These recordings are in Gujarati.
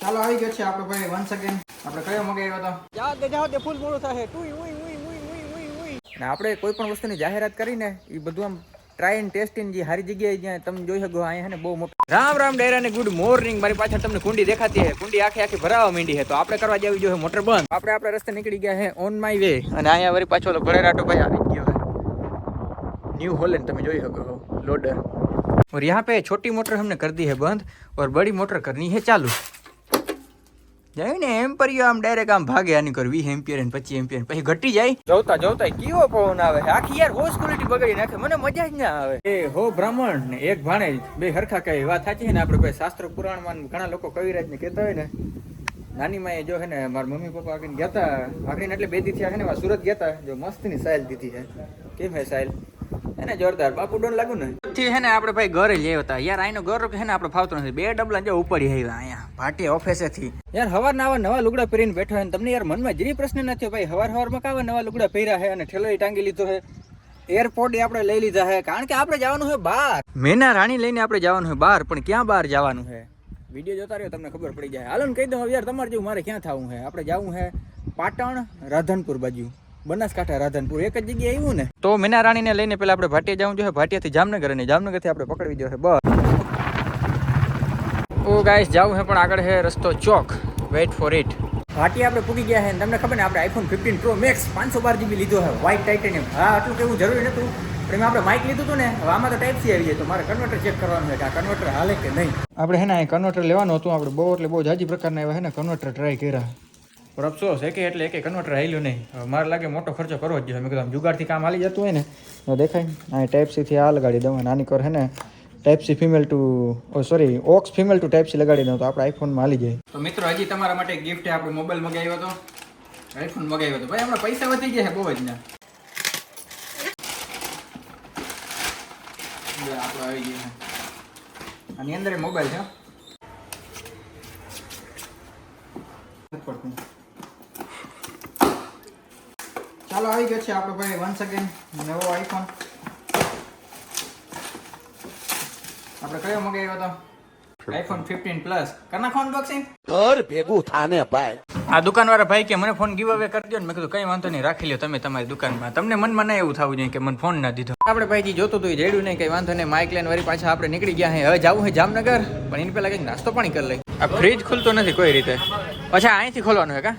ચાલો આવી ગયો છે આપણો ભાઈ વન સેકન્ડ આપણે કયો મગાવ્યો હતો જાઓ દે જાઓ દે ફૂલ મોડું થાય ટુઈ ઉઈ ઉઈ ઉઈ ઉઈ ઉઈ ઉઈ અને આપણે કોઈ પણ વસ્તુની જાહેરાત કરીને એ બધું આમ ટ્રાય એન્ડ ટેસ્ટિંગ જે સારી જગ્યાએ જ્યાં તમે જોઈ શકો અહીંયા છે ને બહુ મોટું રામ રામ ડેરા ને ગુડ મોર્નિંગ મારી પાછળ તમને કુંડી દેખાતી છે કુંડી આખી આખી ભરાવા માંડી છે તો આપણે કરવા જવી જોઈએ મોટર બંધ આપણે આપણે રસ્તે નીકળી ગયા છે ઓન માય વે અને અહીંયા વળી પાછો ઓલો ભરેરાટો ભાઈ આવી ગયો है न्यू होलैंड તમે જોઈ શકો हो लोडर और यहाँ पे छोटी मोटर हमने कर दी है बंद और बड़ी मोटर करनी है चालू જાય ને એમ્પરિયો આમ ડાયરેક્ટ આમ ભાગે આની કર 20 એમ્પિયર ને 25 એમ્પિયર પછી ઘટી જાય. જોતા જોતા કેવો પવન આવે? આખી યાર હોસ ક્વોલિટી બગાડી નાખે. મને મજા જ ના આવે. એ હો બ્રાહ્મણ ને એક ભાણે બે હરખા કહે વાત સાચી છે ને? આપણે કોઈ શાસ્ત્ર પુરાણમાં ઘણા લોકો કવિરાજ ને કહેતા હોય ને નાની માએ જો હે ને મારા મમ્મી પપ્પા આગળ ગયા હતા આગળ એટલે બે દી થયા છે ને સુરત ગયા હતા જો મસ્તની સાયલ દીધી છે. કેમ હે સાયલ? એને જોરદાર બાપુ ડોન લાગુ ને. પછી હે ને આપણે ભાઈ ઘરે જ હતા યાર આઈનો ઘર હે ને આપણે ફાવતો નથી. બે ડબલા જો ઉપડી આવ્યા અહીંયા. ભાટી ઓફિસેથી યાર હવાર ના નવા લુગડા પહેરીને બેઠો હે તમને યાર મનમાં જરી પ્રશ્ન નથી ભાઈ હવાર હવારમાં કાવા નવા લુગડા પહેર્યા હે અને ઠેલો ટાંગી લીધો હે? એરપોર્ટ આપણે લઈ લીધા હે. કારણ કે આપણે જવાનું છે બહાર. મેના રાણી લઈને આપણે જવાનું છે બહાર પણ ક્યાં બહાર જવાનું છે વીડિયો જોતા રહ્યો તમને ખબર પડી જાય. હાલો ને કહી દઉં યાર તમારે જેવું મારે ક્યાં થવું છે આપણે જવું છે પાટણ રાધનપુર બાજુ. બનાસકાંઠા રાધનપુર. એક જ જગ્યાએ આવ્યું ને? તો મીના રાણીને લઈને પેલા આપણે ભાટિયા જવું જોઈએ. ભાટિયાથી જામનગર અને જામનગરથી આપણે પકડવી જોઈએ. બસ. ઓ ગાઈસ જાઉં છે પણ આગળ છે રસ્તો ચોક. વેઇટ ફોર ઇટ વાટી આપણે પૂકી ગયા છે તમને ખબર ને આપણે આઈફોન ફિફ્ટીન પ્રો મેક્સ પાંચસો બાર જીબી લીધો છે વ્હાઇટ ટાઇટેનિયમ હા આટલું કેવું જરૂરી નતું. પણ એમાં આપણે માઇક લીધું હતું ને હવે આમાં તો ટાઈપ સી આવી જાય. તો મારે કન્વર્ટર ચેક કરવાનું છે કે આ કન્વર્ટર હાલે કે નહીં. આપણે હે ને કન્વર્ટર લેવાનું હતું આપણે બહુ એટલે બહુ જાજી પ્રકારના એવા હે ને કન્વર્ટર ટ્રાય કર્યા. પણ અફસોસ એકે એટલે એકે કન્વર્ટર હાલ્યું નહીં. હવે મારે લાગે મોટો ખર્ચો કરવો જ જોઈએ. મેં કીધું આમ જુગાડથી કામ હાલી જતું હોય ને દેખાય. આ ટાઈપ સીથી આ લગાડી દઉં નાની કર હે ને. Type C female to sorry ox female to type C લગાડી દઉં તો આપણે આઈફોનમાં હાલી જાય. તો મિત્રો, હજી તમારા માટે ગિફ્ટ આપણે મોબાઈલ મગાવ્યો હતો. આઈફોન મગાવ્યો હતો. ભાઈ, આપણા પૈસા વધી ગયા છે બહુ જ ના. આવી ગયો આની અંદર મોબાઈલ છે ચાલો, આવી ગયો છે આપણો ભાઈ વન સેકન્ડ નવો આઈફોન આપણે કયો મગાવ્યો હતો? આઈફોન ફિફ્ટીન પ્લસ કરના ફોન અનબોક્સિંગ ઘર ભેગું થાને ભાઈ. આ દુકાનવાળા ભાઈ કે મને ફોન ગીવ અવે કરી દો ને મેં કીધું કઈ વાંધો નહીં રાખી લ્યો તમે તમારી દુકાનમાં. તમને મનમાં ના એવું થવું જોઈએ કે મને ફોન ના દીધો. આપણે ભાઈજી જોતું હતું રેડ્યું નહીં કઈ વાંધો નહીં માઇક લઈને વળી પાછા આપણે નીકળી ગયા હે. હવે જવું છે જામનગર પણ એની પેલા કંઈક નાસ્તો પાણી કરી લઈ. આ ફ્રીજ ખુલતો નથી કોઈ રીતે. પછી અહીંથી ખોલવાનું હે કા?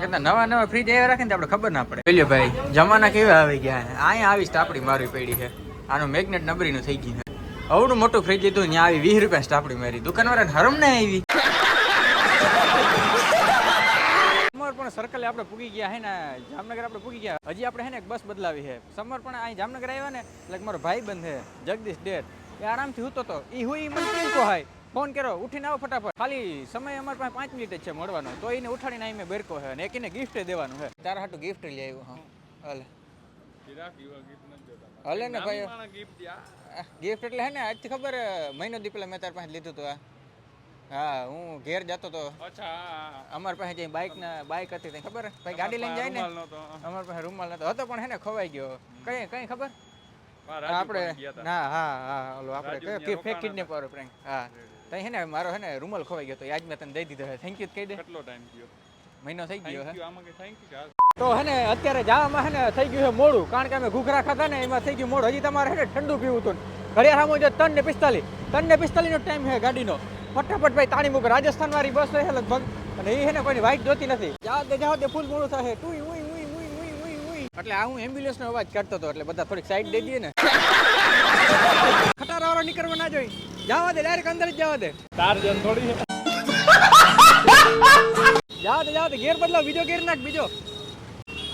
કરતા નવા નવા ફ્રીજ એવા રાખે ને આપણે ખબર ના પડે. બોલ્યો ભાઈ જમાના કેવા આવી ગયા અહીંયા આવીશ તો આપણી મારવી પડી છે આનું મેગ્નેટ નબરીનું થઈ ગયું છે અવડું મોટું ફ્રીજ લીધું ત્યાં આવી વીસ રૂપિયા સ્ટાપડી મારી. દુકાનવાળાને હરમ ને આવી. સમર પણ સર્કલે આપણે પૂગી ગયા હે ને જામનગર આપણે પૂગી ગયા. હજી આપણે હે ને બસ બદલાવી છે સમર પણ અહીં જામનગર આવ્યા ને એટલે મારો ભાઈ બંધ છે જગદીશ ડેટ એ આરામથી હૂતો તો. એ હુઈ મને કેમ કહો હાય ફોન કરો ઉઠીને આવો ફટાફટ. ખાલી સમય અમારી પાસે પાંચ મિનિટ જ છે મળવાનો. તો એને ઉઠાડીને અહીં મેં બેરકો છે અને એકને એને ગિફ્ટ દેવાનું છે તારા હાટું ગિફ્ટ લઈ આવ્યો હા. હાલે. હાલે ને ભાઈ. ગિફ્ટ એટલે હે ને આજથી ખબર મહિનો દી પેલા મેં તાર પાસે લીધું હતું આ. હા હું ઘેર જતો તો. અમારી પાસે જે બાઇક ના બાઇક હતી તઈ ખબર? ભાઈ ગાડી લઈને જાય ને. અમારી પાસે રૂમાલ નતો હતો પણ હે ને ખવાઈ ગયો. કઈ કઈ ખબર? આપણે ના હા હા ઓલો આપણે ફેંકી ફેક ને વાળો પ્રેન્ક હા. તઈ હે ને મારો હે ને રૂમાલ ખવાઈ ગયો તો આજ મેં તને દઈ દીધો. થેન્ક યુ કહી દે. કેટલો ટાઈમ થયો? મહિનો થઈ ગયો હે. આમાં કે થેન્ક યુ તો હે ને અત્યારે જવામાં હે ને થઈ ગયું છે મોડું. કારણ કે અમે ઘૂઘરા ખાતા ને એમાં થઈ ગયું મોડું. હજી તમારે હે ને ઠંડુ પીવું હતું. ઘડિયાળ સામું જો ત્રણ ને પિસ્તાલીસ. ત્રણ ને પિસ્તાલીસનો ટાઈમ છે ગાડીનો. ફટાફટ ભાઈ તાણી મૂકે. રાજસ્થાન વાળી બસ છે લગભગ. અને એ હે ને કોઈની વાઇટ જોતી નથી. જાવ દે જાવ દે ફૂલ મોડું થશે. ટુઈ ઉઈ ઉઈ ઉઈ ઉઈ ઉઈ ઉઈ. એટલે આ હું એમ્બ્યુલન્સ નો અવાજ કરતો હતો એટલે બધા થોડીક સાઈડ દે દઈએ ને. ખટારા વાળો નીકળવા ના જોઈ. જવા દે ડાયરેક્ટ અંદર જ જવા દે તાર જન થોડી જાવ દે જાવ દે ગેર બદલાવ. બીજો ગેર નાખ બીજો.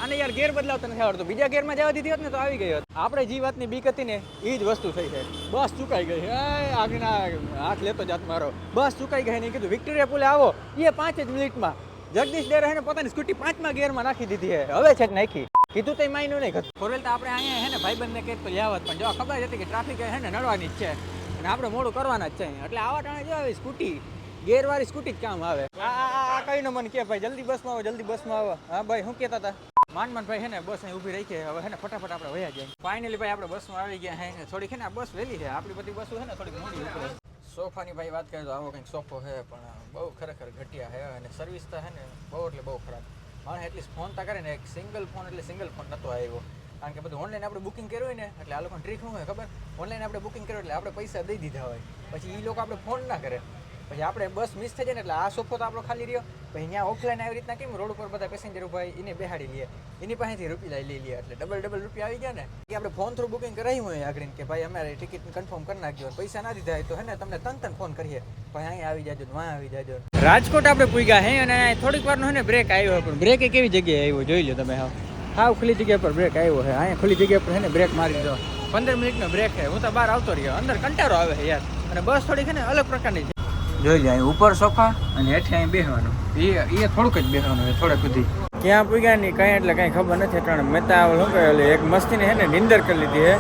આને યાર ગેર બદલાવતા નથી આવડતું. બીજા ગેરમાં જવા દીધી હોત ને તો આવી ગઈ હોત. આપણે જે વાતની બીક હતી ને એ જ વસ્તુ થઈ છે બસ ચુકાઈ ગઈ. હે આગળના હાથ લેતો જાત મારો. બસ ચુકાઈ ગઈ ને કીધું, વિક્ટોરિયા પુલે આવો. એ પાંચ જ મિનિટમાં જગદીશ ડેર હે પોતાની સ્કૂટી પાંચમા ગેરમાં નાખી દીધી છે હવે છે નાખી. કીધું તો માયનું નહીં. ફોરવેલ તો આપણે અહીંયા હે ને ભાઈબંધને કહે તો લેવત પણ જો ખબર હતી કે ટ્રાફિક હે ને નડવાની જ છે અને આપણે મોડું કરવાના જ છે એટલે આવા ટાણે જો આવી સ્કૂટી, ગેરવાળી સ્કૂટી જ કામ આવે. આ કઈ ન મને કે ભાઈ? જલ્દી બસમાં આવો, જલ્દી બસમાં આવો. હા, ભાઈ, શું કહેતા હતા? માન માન ભાઈ હે ને બસ અહીં ઊભી છે. હવે હે ને ફટાફટ આપણે વયા જાય ફાઇનલી ભાઈ આપણે બસમાં આવી ગયા હે ને થોડીક હે ને બસ વહેલી છે. આપણી બધી બસો છે ને થોડીક મોડી ઉપડે સોફાની ભાઈ વાત કરીએ તો આવો કંઈક સોફો છે, પણ બહુ ખરેખર ઘટિયા છે અને સર્વિસ તો છે ને બહુ એટલે બહુ ખરાબ. માણસ એટલીસ્ટ ફોન તો કરે ને, એક સિંગલ ફોન એટલે સિંગલ ફોન નહોતો આવ્યો. કારણ કે બધું ઓનલાઈન આપણે બુકિંગ કર્યું હોય ને, એટલે આ લોકોને ટ્રીક શું હોય ખબર? ઓનલાઈન આપણે બુકિંગ કર્યું એટલે આપણે પૈસા દઈ દીધા હોય. પછી એ લોકો આપણે ફોન ના કરે. પછી આપણે બસ મિસ થઈ જાય એટલે આ સોફો તો આપણો ખાલી રહ્યો. પછી અહીંયા ઓફલાઈન આવી રીતના કેમ રોડ ઉપર બધા પેસેન્જર ઊભા એને બેહાડી લઈએ એની પાસેથી રૂપિયા લઈ લઈએ એટલે ડબલ ડબલ રૂપિયા આવી ગયા ને. કે આપણે ફોન થ્રુ બુકિંગ કરાવી હોય આગળ કે ભાઈ અમારે ટિકિટ કન્ફર્મ કરી નાખજો પૈસા ના દીધા હોય તો હે ને તમને તન તન ફોન કરીએ. ભાઈ અહીંયા આવી જાજો વાં આવી જાજો રાજકોટ આપણે પૂગ્યા હે અને થોડીક વારનો હે ને બ્રેક આવ્યો પણ બ્રેક એ કેવી જગ્યાએ આવ્યો જોઈ લો તમે હા હાવ ખુલ્લી જગ્યા પર બ્રેક આવ્યો હે. અહીંયા ખુલ્લી જગ્યા પર હે ને બ્રેક મારી દીધો. પંદર મિનિટનો બ્રેક છે હું તો બહાર આવતો રહ્યો. અંદર કંટાળો આવે છે યાર. અને બસ થોડીક છે ને અલગ પ્રકારની જોઈ જાય ઉપર સોફા અને હેઠે અહીં બેસવાનું એ એ થોડુંક જ બેસવાનું છે, થોડેક સુધી. ક્યાં પૂગ્યા નહીં, કાંઈ એટલે કાંઈ ખબર નથી અટાણે મહેતા શું કહ્યું એક મસ્તીને હે ને, નિંદર કરી લીધી હે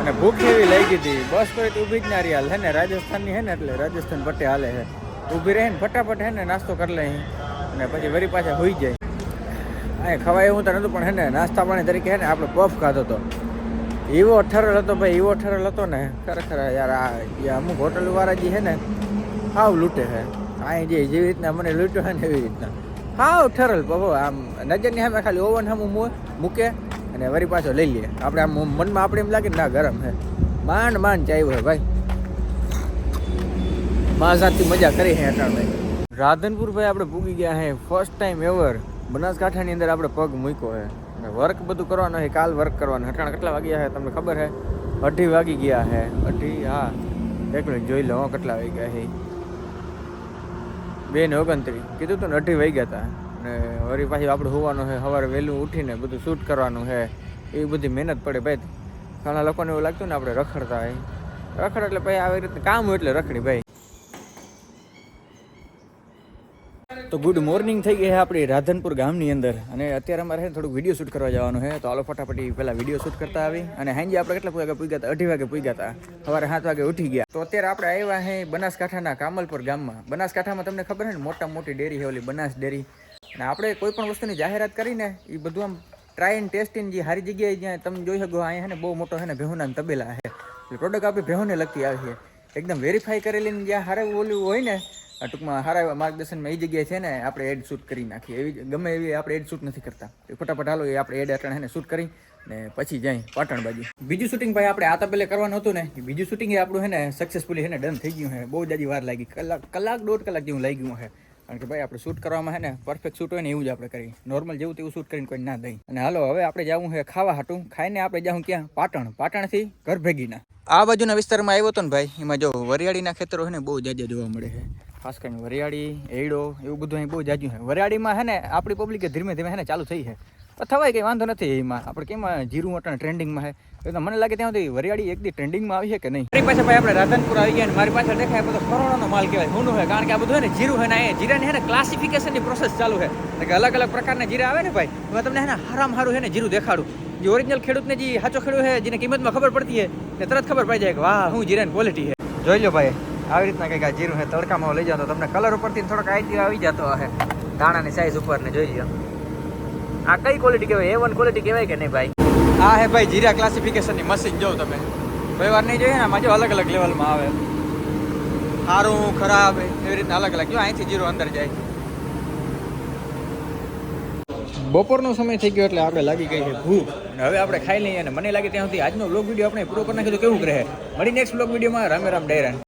અને ભૂખ એવી લઈ ગઈ બસ તો ઊભી જ ના રહી હાલ, હે ને? રાજસ્થાનની હે ને એટલે રાજસ્થાન પટ્ટે હાલે હે ઊભી રહે ને ફટાફટ હે ને નાસ્તો કરી લે અને પછી વરી પાછા હોઈ જાય. અહીં ખવાય એવું તો નતું પણ હે ને, નાસ્તા પાણી તરીકે હે ને આપણે પફ ખાધો હતો. એવો ઠરલ હતો ભાઈ એવો ઠરલ હતો ને. ખરેખર યાર, આ અમુક હોટલ વાળા જે છે ને હાવ લૂંટે છે અહીં જે, જેવી રીતના મને લૂંટ્યો છે ને એવી રીતના. હાવ ઠરલ પગો આમ નજરની સામે ખાલી ઓવન સામું મુ- મૂકે અને વરી પાછો લઈ લઈએ આપણે આમ મનમાં આપણે એમ લાગે ના ગરમ છે માંડ માંડ ચાવ્યું છે ભાઈ. માઝાથી મજા કરી છે અટાણભાઈ રાધનપુર ભાઈ આપણે પૂગી ગયા છે ફર્સ્ટ ટાઈમ એવર બનાસકાંઠાની અંદર આપણે પગ મૂક્યો છે વર્ક બધું કરવાનું છે કાલ વર્ક કરવાનું. અટાણ કેટલા વાગ્યા છે તમને ખબર છે અઢી વાગી ગયા છે અઢી, હા. એક મિનિટ જોઈ લો કેટલા વાગ્યા છે બે ને ઓગણત્રીસ. કીધું તું ને અઢી વાગ્યા હતા અને વળી પાછી આપણે હોવાનું છે, સવારે વહેલું ઉઠીને બધું શૂટ કરવાનું છે. એવી બધી મહેનત પડે ભાઈ. ઘણા લોકોને એવું લાગતું ને આપણે રખડતા હોય. રખડ એટલે ભાઈ આવી રીતે કામ હોય એટલે રખડી ભાઈ. તો ગુડ મોર્નિંગ થઈ ગઈ છે આપણી રાધનપુર ગામની અંદર. અને અત્યારે અમારે થોડુંક વીડિયો શૂટ કરવા જવાનું છે તો આલો ફટાફટી પહેલાં વીડિયો શૂટ કરતા આવી. અને હાંજી આપણે કેટલા વાગે પૂગ્યા હતા? અઢી વાગે પૂગ્યા હતા. સવારે સાત વાગે ઉઠી ગયા. તો અત્યારે આપણે આવ્યા છે બનાસકાંઠાના કામલપુર ગામમાં. બનાસકાંઠામાં તમને ખબર છે ને મોટા મોટી ડેરી છે ઓલી બનાસ ડેરી અને આપણે કોઈ પણ વસ્તુની જાહેરાત કરીને એ બધું આમ ટ્રાય એન્ડ ટેસ્ટિંગ જે સારી જગ્યાએ જ્યાં તમે જોઈ શકો અહીંયા છે ને બહુ મોટો છે ને ભેહુના તબેલા છે પ્રોડક્ટ આપણી ભેહુને લગતી આવી છે એકદમ વેરીફાઈ કરેલી જ્યાં સારું ઓલું હોય ને ટૂંકમાં સારા એવા માર્ગદર્શનમાં એ જગ્યાએ છે ને આપણે એડ શૂટ કરી નાખીએ. એવી ગમે એવી આપણે એડ શૂટ નથી કરતા. એ ફટાફટ હાલો, એ આપણે એડ અટાણે શૂટ કરી ને પછી જાય પાટણ બાજુ. બીજું શૂટિંગ ભાઈ આપણે આ તબેલે કરવાનું હતું ને, બીજું શૂટિંગ એ આપણું છે ને સક્સેસફુલી છે ને ડન થઈ ગયું છે. બહુ જાજી વાર લાગી. કલાક કલાક, દોઢ કલાક જેવું લાગી ગયું છે. કારણ કે ભાઈ આપણે શૂટ કરવામાં છે ને પરફેક્ટ શૂટ હોય ને એવું જ આપણે કરી નોર્મલ જેવું તેવું શૂટ કરીને કોઈ ના દઈ. અને હાલો, હવે આપણે જવું છે ખાવા હાટું. ખાઈને આપણે જાઉં ક્યાં? પાટણ. પાટણથી ઘર ભેગીના આ બાજુના વિસ્તારમાં આવ્યો હતો ને ભાઈ, એમાં જો વરિયાળીના ખેતરો છે ને બહુ જાજા જોવા મળે છે. ખાસ કરીને વરિયાળી એડો એવું બધું અહીં બહુ જાજુ છે. વરિયાળીમાં હે ને, આપણી પબ્લિકે ધીમે ધીમે હે ને ચાલુ થઈ છે. તો થવાય કંઈ વાંધો નથી એમાં. આપણે કેમ જીરું અટાણે ટ્રેન્ડિંગમાં છે? તો મને લાગે ત્યાં સુધી વરિયાળી એકદી ટ્રેન્ડિંગમાં આવી છે કે નહીં? મારી પાસે ભાઈ આપણે રાધનપુર આવી ગયા મારી પાછળ દેખાય બધો કરોડોનો માલ કહેવાય. ઊંડું છે. કારણ કે આ બધું છે ને, જીરું છે ને એ જીરાની હે ને ક્લાસિફિકેશનની પ્રોસેસ ચાલુ છે. કે અલગ અલગ પ્રકારના જીરા આવે ને ભાઈ એમાં તમને હે ને હારામ હારું હે ને જીરું દેખાડું. જે ઓરિજિનલ ખેડૂતને જે સાચો ખેડૂત છે, જેને કિંમતમાં ખબર પડતી છે ને તરત ખબર પડી જાય કે, વાહ, હું જીરાની ક્વોલિટી છે. જોઈ લો ભાઈ આવી રીતના કંઈક આ જીરું છે, તડકામાં લઈ જાઓ તો તમને કલર ઉપરથી થોડોક આઈડિયા આવી જતો હશે. દાણાની સાઇઝ ઉપર ને જોઈ લો આ કઈ ક્વોલિટી કહેવાય? એ વન ક્વોલિટી કહેવાય કે નહીં ભાઈ? આ હે ભાઈ જીરા ક્લાસિફિકેશનની મશીન જોઉં તમે. કોઈ વાર નહીં જોઈએ ને, આમાં જો અલગ અલગ લેવલમાં આવે. સારું ખરાબ, એવી રીતના અલગ અલગ. જો અહીંથી જીરો અંદર જાય. બપોરનો સમય થઈ ગયો એટલે આપણે લાગી ગઈ છે ભૂખ. અને હવે આપણે ખાઈ લઈએ અને મને લાગે ત્યાં સુધી આજનો બ્લોગ વીડિયો આપણે પૂરો કરી નાખ્યો કેવું રહે? મળી નેક્સ્ટ બ્લોગ વિડીયોમાં રામે રામ ડેરાન